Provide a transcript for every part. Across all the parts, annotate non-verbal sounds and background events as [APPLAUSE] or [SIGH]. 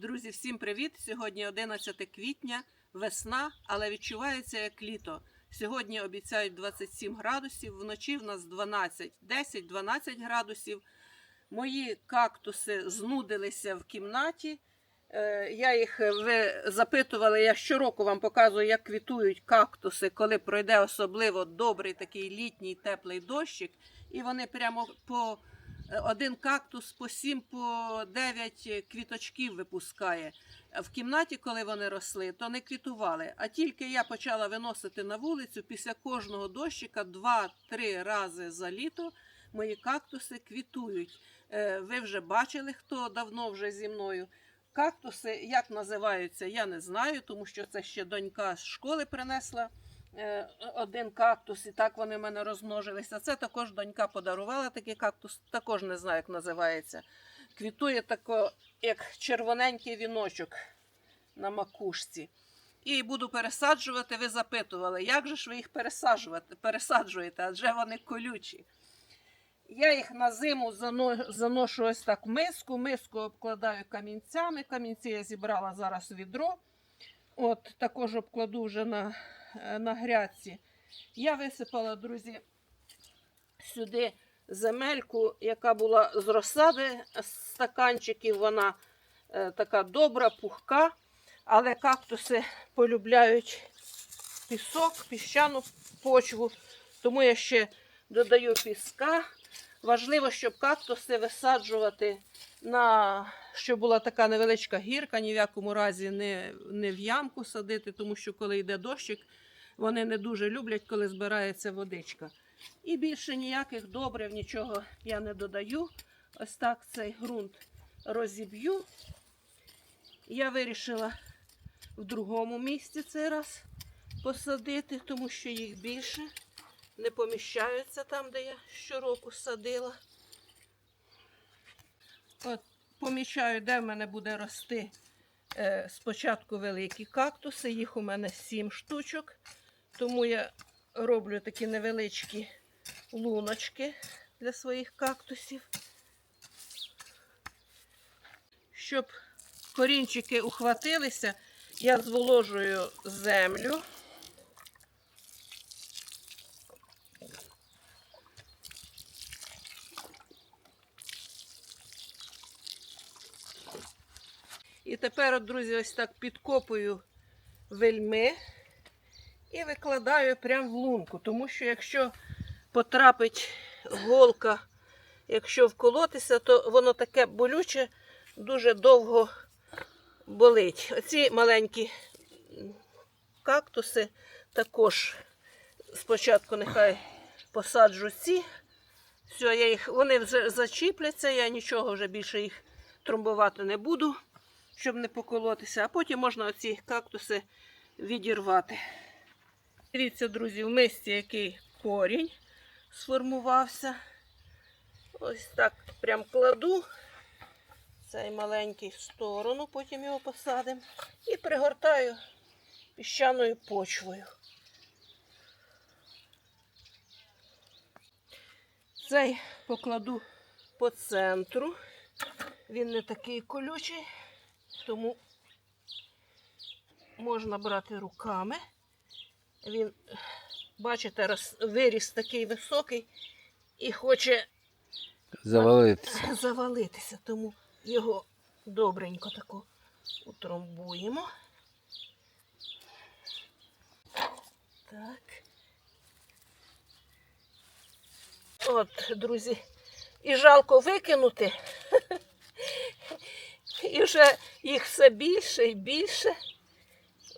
Друзі, всім привіт! Сьогодні 11 квітня, весна, але відчувається як літо. Сьогодні обіцяють 27 градусів, вночі в нас 12, 10-12 градусів. Мої кактуси знудилися в кімнаті. Е, Я їх е, ви запитували, я щороку вам показую, як квітують кактуси, коли пройде особливо добрий такий літній теплий дощик, і вони прямо по один кактус по 7 по 9 квіточків випускає. В кімнаті, коли вони росли, то не квітували. А тільки я почала виносити на вулицю після кожного дощика 2-3 рази за літо мої кактуси квітують. Е, Ви вже бачили, хто давно вже зі мною. Кактуси, як називаються, я не знаю, тому що це ще донька з школи принесла один кактус, і так вони в мене розмножилися. Це також донька подарувала такий кактус, також не знаю, як називається. Квітує тако, як червоненький віночок на макушці. І буду пересаджувати. Ви запитували, як же ж ви їх пересаджуєте, адже вони колючі. Я їх на зиму заношу ось так в миску. Миску обкладаю камінцями. Камінці я зібрала зараз відро. От також обкладу вже на, е, на грядці. Я висипала, друзі, сюди земельку, яка була з розсади стаканчиків. Вона е, така добра, пухка, але кактуси полюбляють пісок, піщану почву. Тому я ще додаю піска. Важливо, щоб кактуси висаджувати на щоб була така невеличка гірка, ні в якому разі не, не в ямку садити, тому що коли йде дощик, вони не дуже люблять, коли збирається водичка. І більше ніяких добрив, нічого я не додаю. Ось так цей ґрунт розіб'ю. Я вирішила в другому місці цей раз посадити, тому що їх більше не поміщаються там, де я щороку садила. От помічаю, де в мене буде рости е, спочатку великі кактуси. Їх у мене сім штучок. Тому я роблю такі невеличкі луночки для своїх кактусів. Щоб корінчики ухватилися, я зволожую землю. І тепер, от, друзі, ось так підкопую вельми і викладаю прямо в лунку. Тому що якщо потрапить голка, якщо вколотися, то воно таке болюче, дуже довго болить. Оці маленькі кактуси також спочатку нехай посаджу ці. Все, я їх, вони вже зачіпляться, я нічого вже більше їх тромбувати не буду, щоб не поколотися. А потім можна оці кактуси відірвати. Дивіться, друзі, в мисці який корінь сформувався. Ось так прям кладу цей маленький в сторону, потім його посадимо. І пригортаю піщаною почвою. Цей покладу по центру. Він не такий колючий, тому можна брати руками. Він, бачите, роз, виріс такий високий і хоче Завалитися. [LAUGHS] завалитися, тому його добренько тако утрамбуємо. Так. От, друзі, і жалко викинути. [LAUGHS] І вже їх все більше і більше.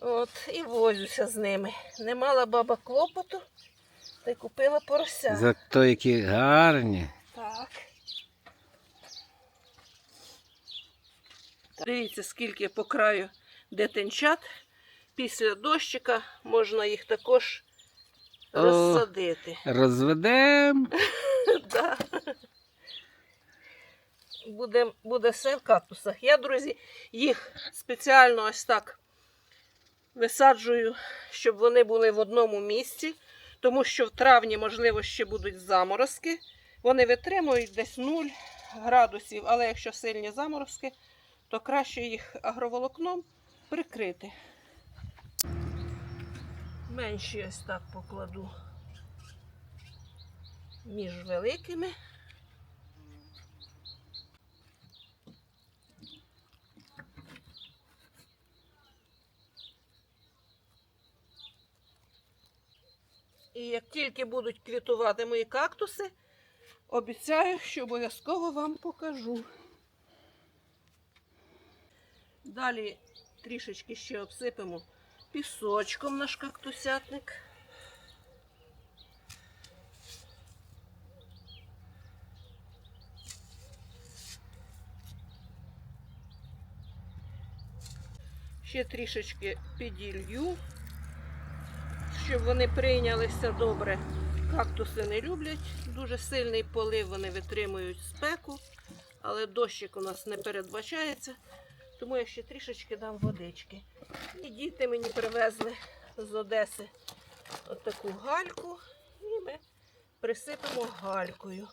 От, і возюся з ними. Не мала баба клопоту, та й купила порося. Зато які гарні. Так. Дивіться, скільки по краю дитинчат. Після дощика можна їх також О. розсадити. Розведем. [LAUGHS] Да. Буде, буде все в кактусах. Я, друзі, їх спеціально ось так висаджую, щоб вони були в одному місці, тому що в травні, можливо, ще будуть заморозки. Вони витримують десь 0 градусів, але якщо сильні заморозки, то краще їх агроволокном прикрити. Менші ось так покладу між великими. І як тільки будуть квітувати мої кактуси, обіцяю, що обов'язково вам покажу. Далі трішечки ще обсипемо пісочком наш кактусятник. Ще трішечки піділью, щоб вони прийнялися добре. Кактуси не люблять дуже сильний полив, вони витримують спеку, але дощик у нас не передбачається, тому я ще трішечки дам водички. І діти мені привезли з Одеси отаку гальку, і ми присипемо галькою.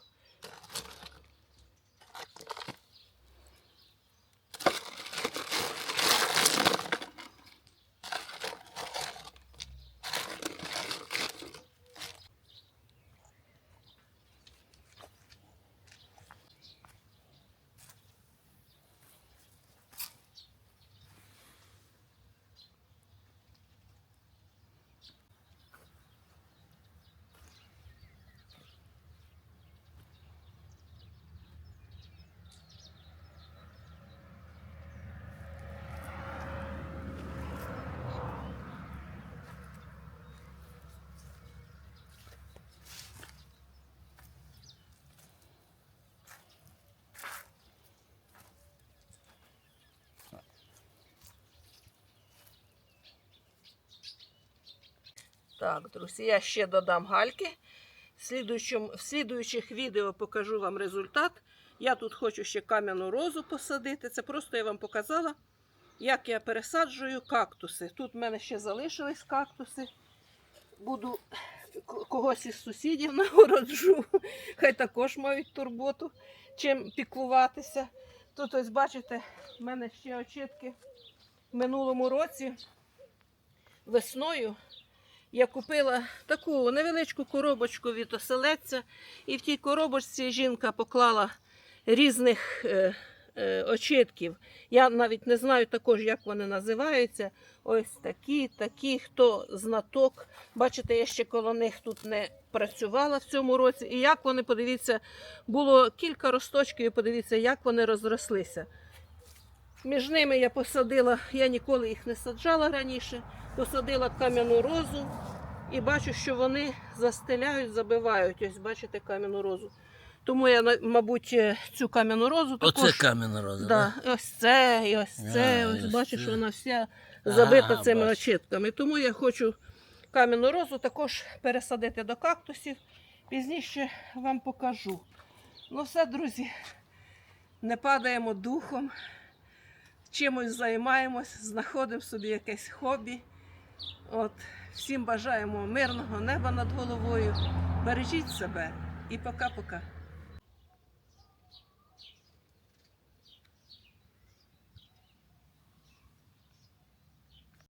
Так, друзі, я ще додам гальки. В, слідуючих відео покажу вам результат. Я тут хочу ще кам'яну розу посадити. Це просто я вам показала, як я пересаджую кактуси. Тут в мене ще залишились кактуси. Буду когось із сусідів [LAUGHS] нагороджу. Хай також мають турботу, чим піклуватися. Тут ось бачите, в мене ще очітки в минулому році весною я купила таку невеличку коробочку від оселедця, і в тій коробочці жінка поклала різних е, е, очитків. Я навіть не знаю також, як вони називаються. Ось такі, такі, хто знаток. Бачите, я ще коло них тут не працювала в цьому році. І як вони, подивіться, було кілька росточків, і подивіться, як вони розрослися. Між ними я посадила, я ніколи їх не саджала раніше, посадила кам'яну розу і бачу, що вони застеляють, забивають. Ось бачите кам'яну розу. Тому я, мабуть, е, цю кам'яну розу також. Оце кам'яна роза. Да, ось це, і ось це. А, ось ось бачиш, це. вона вся забита Ага, цими бачу. очітками. Тому я хочу кам'яну розу також пересадити до кактусів. Пізніше вам покажу. Ну все, друзі, не падаємо духом, чимось займаємось, знаходимо собі якесь хобі. От, всім бажаємо мирного неба над головою. Бережіть себе і пока-пока.